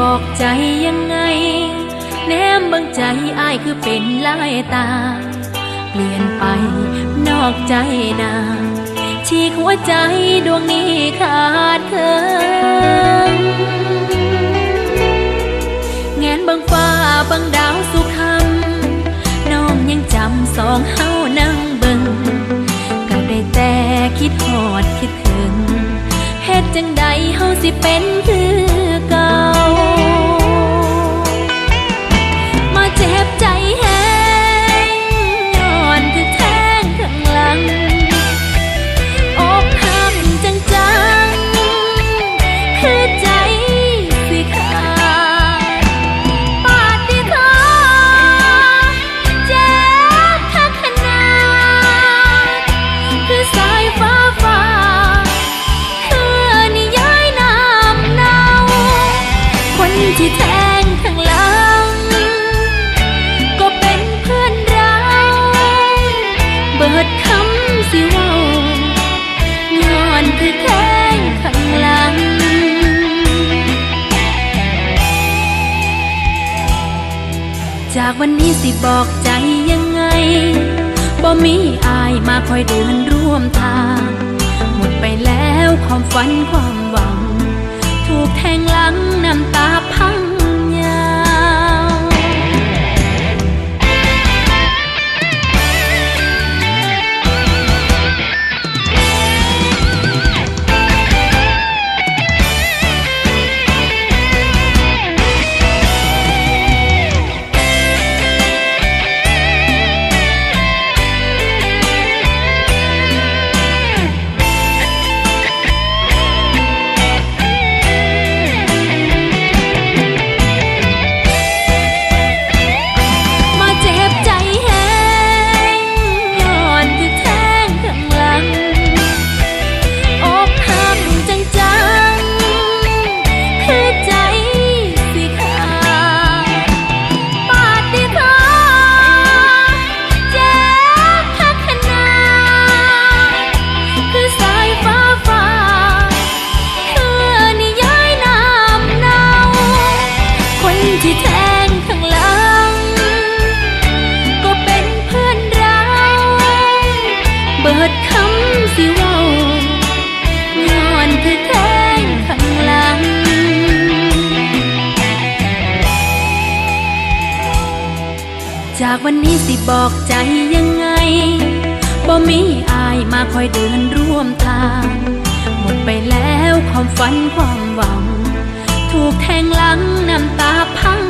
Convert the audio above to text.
บอกใจยังไง แนมบังใจอายคือเป็นลายตา เปลี่ยนไปนอกใจนางฉีกหัวใจดวงนี้ขาดเคิงแงนบังฟ้าบังดาวสุขคำน้องยังจำสองเฮานั่งเบิงก็ได้แต่คิดหอดคิดถึงเฮ็ดจังใดเฮาสิเป็นคือ ที่แทงข้างหลัง ก็เป็นเพื่อนเราเบิดคำสิว่าย้อนคือแทงข้างหลังจากวันนี้สิบอกใจยังไง บ่มีอายมาคอยเดินร่วมทาง หมดไปแล้วความฝันความหวัง น้ำตาพัง ที่แทงข้างหลัง ก็เป็นเพื่อนเราเบิดคำสิว่าย้อนคือแทงข้างหลัง จากวันนี้สิบอกใจยังไงบ่มีอายมาคอยเดินร่วมทาง หมดไปแล้วความฝันความหวัง ถูกแทงหลังน้ำตาพัง